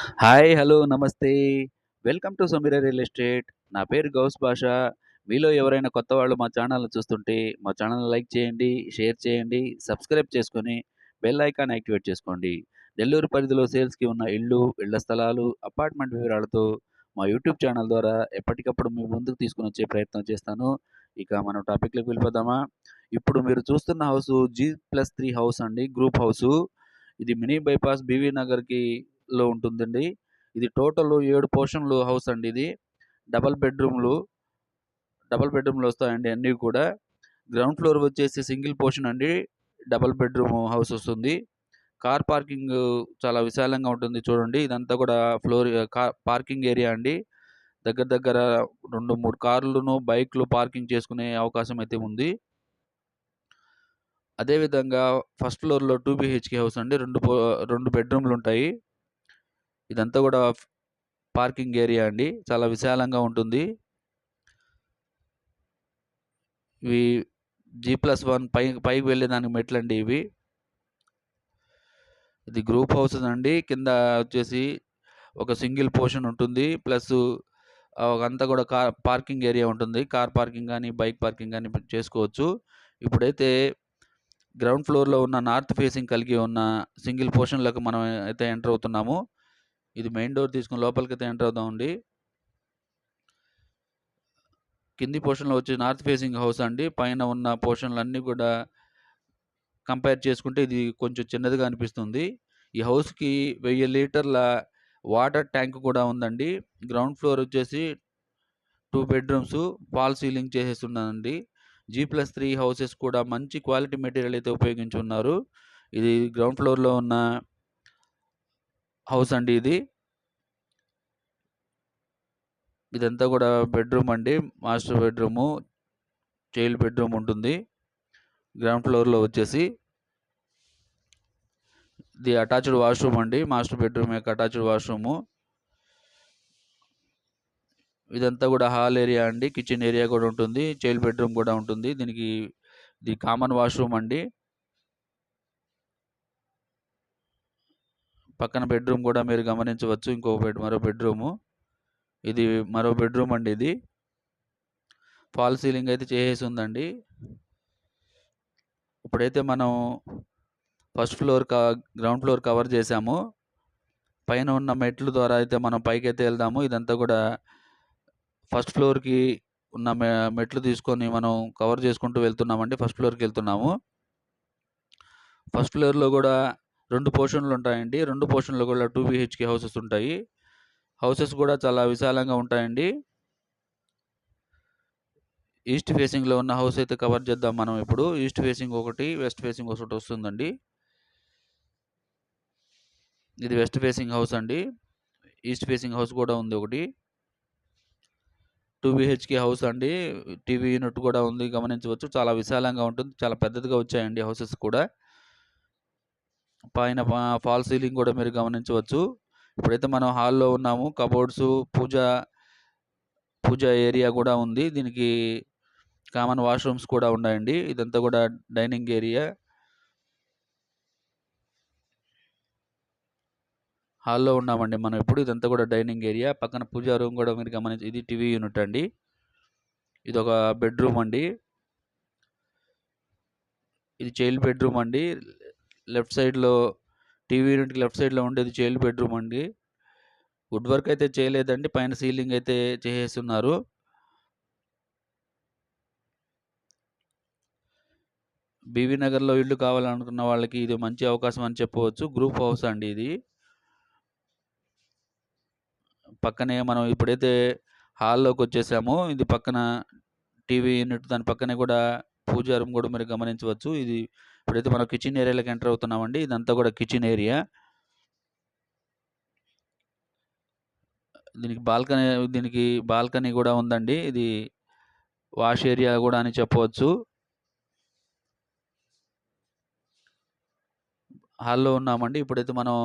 Hi! Hello! Namaste! Welcome to Sameera real estate. నా పేరు గౌస్ భాష మీలో ఎవరైనా కొత్తవాళ్ళు మా ఛానల్ చూస్తుంటే, మా ఛానల్ లైక్ చేయండి, షేర్ చేయండి, సబ్స్క్రైబ్ చేసుకొని, బెల్ ఐకాన్ యాక్టివేట్ చేసుకోండి. నెల్లూరు పరిధిలో సేల్స్‌కి ఉన్న ఇళ్ళు, ఇళ్ళ స్థలాలు, అపార్ట్‌మెంట్ వివరాలతో మా యూట్యూబ్ ఛానల్ ద్వారా ఎప్పటికప్పుడు మీ ముందుకు తీసుకుని వచ్చే ప్రయత్నం చేస్తాను. ఇక మనం టాపిక్‌లోకి వెళ్ళిపోదామా? ఇప్పుడు మీరు చూస్తున్న హౌసు జీ+3 హౌస్ అండి. Group house. ఇది మినీ బైపాస్ బీవీ నగర్‌కి లో ఉంటుందండి. ఇది టోటల్ ఏడు పోర్షన్‌లు హౌస్ అండి ఇది. డబల్ బెడ్‌రూమ్‌లు. డబుల్ బెడ్‌రూమ్‌లు వస్తాయండి అన్నీ కూడా. గ్రౌండ్ ఫ్లోర్ వచ్చేసి సింగిల్ పోర్షన్ అండి. డబల్ బెడ్‌రూమ్ హౌస్ వస్తుంది. కార్ పార్కింగ్ చాలా విశాలంగా ఉంటుంది చూడండి. ఇదంతా కూడా ఫ్లోర్ కార్ పార్కింగ్ ఏరియా అండి. దగ్గర దగ్గర రెండు మూడు కార్లను బైక్‌లు పార్కింగ్ చేసుకునే అవకాశం అయితే ఉంది. అదే విధంగా ఫస్ట్ ఫ్లోర్‌లో టూ బీహెచ్‌కే హౌస్ అండి. రెండు పో 2 బెడ్‌రూమ్‌లుంటాయి. ఇదంతా కూడా పార్కింగ్ ఏరియా అండి. చాలా విశాలంగా ఉంటుంది. ఇవి జీ ప్లస్ వన్ పై పైకి వెళ్ళేదానికి మెట్లండి ఇవి. ఇది గ్రూప్ హౌసెస్ అండి. కింద వచ్చేసి ఒక సింగిల్ పోర్షన్ ఉంటుంది. ప్లస్ అంతా కూడా కార్ పార్కింగ్ ఏరియా ఉంటుంది. కార్ పార్కింగ్ కానీ బైక్ పార్కింగ్ కానీ చేసుకోవచ్చు. ఇప్పుడైతే గ్రౌండ్ ఫ్లోర్‌లో ఉన్న నార్త్ ఫేసింగ్ కలిగి ఉన్న సింగిల్ పోర్షన్లకు మనం అయితే ఎంటర్ అవుతున్నాము. ఇది మెయిన్ డోర్ తీసుకొని లోపలికైతే ఎంటర్ అవుదామండి. కింది పోర్షన్‌లో వచ్చి నార్త్ ఫేసింగ్ హౌస్ అండి. పైన ఉన్న పోర్షన్లు అన్నీ కూడా కంపేర్ చేసుకుంటే ఇది కొంచెం చిన్నదిగా అనిపిస్తుంది. ఈ హౌస్‌కి వెయ్యి లీటర్ల వాటర్ ట్యాంక్ కూడా ఉందండి. గ్రౌండ్ ఫ్లోర్ వచ్చేసి టూ బెడ్‌రూమ్స్ ఫాల్ సీలింగ్ చేసేసున్నదండి. జీ+3 హౌసెస్ కూడా మంచి క్వాలిటీ మెటీరియల్ అయితే ఉపయోగించి ఉన్నారు. ఇది గ్రౌండ్ ఫ్లోర్‌లో ఉన్న హౌస్ అండి ఇది. ఇదంతా కూడా బెడ్‌రూమ్ అండి. Master bedroom. చైల్డ్ బెడ్‌రూమ్ ఉంటుంది. గ్రౌండ్ ఫ్లోర్‌లో వచ్చేసి. ఇది అటాచ్డ్ వాష్‌రూమ్ అండి. మాస్టర్ బెడ్‌రూమ్ యొక్క అటాచ్డ్ వాష్‌రూము. ఇదంతా కూడా హాల్ ఏరియా అండి. కిచెన్ ఏరియా కూడా ఉంటుంది. చైల్డ్ బెడ్‌రూమ్ కూడా ఉంటుంది. దీనికి ఇది కామన్ వాష్‌రూమ్ అండి. పక్కన బెడ్‌రూమ్ కూడా మీరు గమనించవచ్చు. ఇంకో బెడ్ మరో బెడ్‌రూము. ఇది మరో బెడ్‌రూమ్ అండి ఇది. ఫాల్ సీలింగ్ అయితే చేసేసి ఉందండి. ఇప్పుడైతే మనం ఫస్ట్ ఫ్లోర్ క గ్రౌండ్ ఫ్లోర్ కవర్ చేసాము. పైన ఉన్న మెట్ల ద్వారా అయితే మనం పైకైతే వెళ్దాము. ఇదంతా కూడా ఫస్ట్ ఫ్లోర్‌కి ఉన్న మె మెట్లు తీసుకొని మనం కవర్ చేసుకుంటూ వెళ్తున్నామండి. ఫస్ట్ ఫ్లోర్‌కి వెళ్తున్నాము. ఫస్ట్ ఫ్లోర్‌లో కూడా రెండు పోర్షన్‌లు ఉంటాయండి. రెండు పోర్షన్లు కూడా టూ బీహెచ్‌కే హౌసెస్ ఉంటాయి. హౌసెస్ కూడా చాలా విశాలంగా ఉంటాయండి. ఈస్ట్ ఫేసింగ్‌లో ఉన్న హౌస్ అయితే కవర్ చేద్దాం మనం ఇప్పుడు. ఈస్ట్ ఫేసింగ్ ఒకటి, వెస్ట్ ఫేసింగ్ ఒకటి వస్తుందండి. ఇది వెస్ట్ ఫేసింగ్ హౌస్ అండి. ఈస్ట్ ఫేసింగ్ హౌస్ కూడా ఉంది ఒకటి. టూ బీహెచ్‌కే హౌస్ అండి. టీవీ యూనిట్ కూడా ఉంది గమనించవచ్చు. చాలా విశాలంగా ఉంటుంది. చాలా పెద్దదిగా వచ్చాయండి హౌసెస్ కూడా. పైన ఫాల్ సీలింగ్ కూడా మీరు గమనించవచ్చు. ఇప్పుడైతే మనం హాల్‌లో ఉన్నాము. కబోర్డ్స్, పూజ పూజ ఏరియా కూడా ఉంది. దీనికి కామన్ వాష్‌రూమ్స్ కూడా ఉన్నాయండి. ఇదంతా కూడా డైనింగ్ ఏరియా. హాల్‌లో ఉన్నామండి మనం ఇప్పుడు. ఇదంతా కూడా డైనింగ్ ఏరియా. పక్కన పూజా రూమ్ కూడా మీరు గమనించి ఇది టీవీ యూనిట్ అండి. ఇది ఒక బెడ్‌రూమ్ అండి. ఇది చైల్డ్ బెడ్‌రూమ్ అండి. లెఫ్ట్ సైడ్‌లో టీవీ యూనిట్‌కి లెఫ్ట్ సైడ్‌లో ఉండేది చైల్డ్ బెడ్‌రూమ్ అండి. వుడ్ వర్క్ అయితే చేయలేదండి. పైన సీలింగ్ అయితే చేసేస్తున్నారు బీవీ నగర్‌లో ఇల్లు కావాలనుకున్న వాళ్ళకి ఇది మంచి అవకాశం అని చెప్పవచ్చు. గ్రూప్ హౌస్ అండి ఇది. పక్కనే మనం ఇప్పుడైతే హాల్లోకి వచ్చేసామో ఇది పక్కన టీవీ యూనిట్ దాని పక్కనే కూడా పూజా రూమ్ కూడా మీరు గమనించవచ్చు. ఇది ఇప్పుడైతే మనం కిచెన్ ఏరియాలోకి ఎంటర్ అవుతున్నామండి. ఇదంతా కూడా కిచెన్ ఏరియా. దీనికి బాల్కనీ దీనికి బాల్కనీ కూడా ఉందండి. ఇది వాష్ ఏరియా కూడా అని చెప్పవచ్చు. హాల్‌లో ఉన్నామండి. ఇప్పుడైతే మనం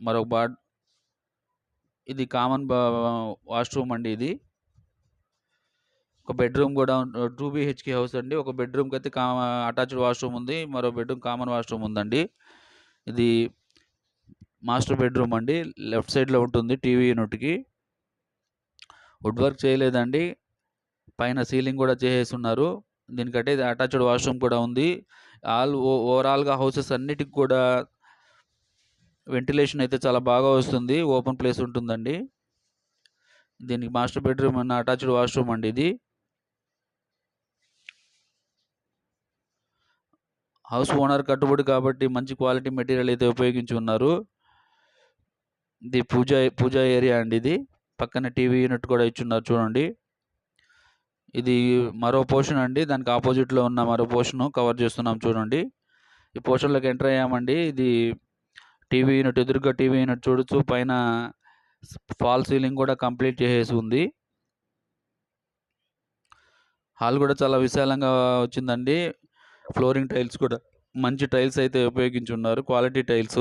మరొక బాడ్ ఇది కామన్ బా వాష్‌రూమ్ అండి ఇది. ఒక బెడ్‌రూమ్ కూడా టూ బీహెచ్‌కే హౌస్ అండి. ఒక బెడ్‌రూమ్‌కైతే కా అటాచ్డ్ వాష్‌రూమ్ ఉంది. మరో బెడ్‌రూమ్ కామన్ వాష్‌రూమ్ ఉందండి. ఇది మాస్టర్ బెడ్రూమ్ అండి. లెఫ్ట్ సైడ్లో ఉంటుంది టీవీ యూనిట్కి. వుడ్ వర్క్ చేయలేదండి. పైన సీలింగ్ కూడా చేసేసి ఉన్నారు దీనికంటే అటాచ్డ్ వాష్రూమ్ కూడా ఉంది. ఆల్ ఓవరాల్గా హౌసెస్ అన్నిటికి కూడా వెంటిలేషన్ అయితే చాలా బాగా వస్తుంది. ఓపెన్ ప్లేస్ ఉంటుందండి. దీనికి మాస్టర్ బెడ్రూమ్ అన్న అటాచ్డ్ వాష్రూమ్ అండి ఇది. హౌస్ ఓనర్ కట్టుబడి కాబట్టి మంచి క్వాలిటీ మెటీరియల్ అయితే ఉపయోగించి ఉన్నారు. ఇది పూజ పూజా ఏరియా అండి ఇది. పక్కన టీవీ యూనిట్ కూడా ఇచ్చున్నారు చూడండి. ఇది మరో పోర్షన్ అండి. దానికి ఆపోజిట్లో ఉన్న మరో పోర్షన్ కవర్ చేస్తున్నాం చూడండి. ఈ పోర్షన్లోకి ఎంటర్ అయ్యామండి. ఇది టీవీ యూనిట్ ఎదురుగా టీవీ యూనిట్ చూడొచ్చు. పైన ఫాల్ సీలింగ్ కూడా కంప్లీట్ చేసేసి ఉంది. హాల్ కూడా చాలా విశాలంగా వచ్చిందండి. ఫ్లోరింగ్ టైల్స్ కూడా మంచి టైల్స్ అయితే ఉపయోగించి ఉన్నారు క్వాలిటీ టైల్స్.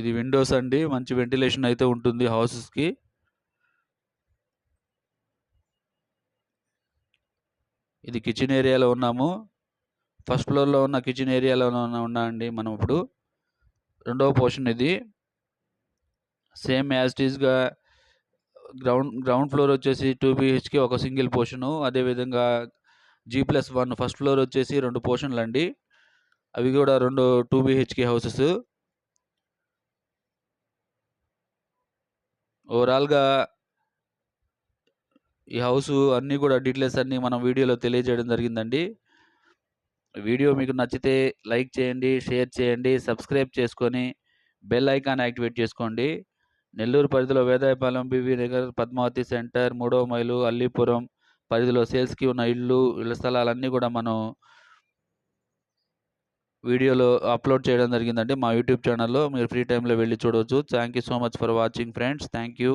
ఇది విండోస్ అండి. మంచి వెంటిలేషన్ అయితే ఉంటుంది హౌసెస్కి. ఇది కిచెన్ ఏరియాలో ఉన్నాము. ఫస్ట్ ఫ్లోర్లో ఉన్న కిచెన్ ఏరియాలో ఉన్నా అండి మనం ఇప్పుడు. రెండవ పోర్షన్ ఇది. సేమ్ యాజ్ టీజ్గా గ్రౌండ్ గ్రౌండ్ ఫ్లోర్ వచ్చేసి టూ బీహెచ్కే ఒక సింగిల్ పోర్షను. అదేవిధంగా G plus one first floor వచ్చేసి రెండు పోర్షన్లు అండి అవి కూడా రెండు టూ బీహెచ్కే హౌసెస్. ఓవరాల్గా ఈ హౌస్ అన్నీ కూడా డీటెయిల్స్ అన్నీ మనం వీడియోలో తెలియజేయడం జరిగిందండి. వీడియో మీకు నచ్చితే లైక్ చేయండి షేర్ చేయండి సబ్స్క్రైబ్ చేసుకొని బెల్ ఐకాన్ యాక్టివేట్ చేసుకోండి. నెల్లూరు పరిధిలో వేదాయపాలెం బీవీ నగర్ పద్మావతి సెంటర్ మూడవ మైలు అల్లీపురం పరిధిలో సేల్స్కి ఉన్న ఇళ్ళు ఇళ్ళ స్థలాలన్నీ కూడా మనం వీడియోలో అప్లోడ్ చేయడం జరిగిందండి మా యూట్యూబ్ ఛానల్లో మీరు ఫ్రీ టైంలో వెళ్ళి చూడవచ్చు thank you so much for watching friends thank you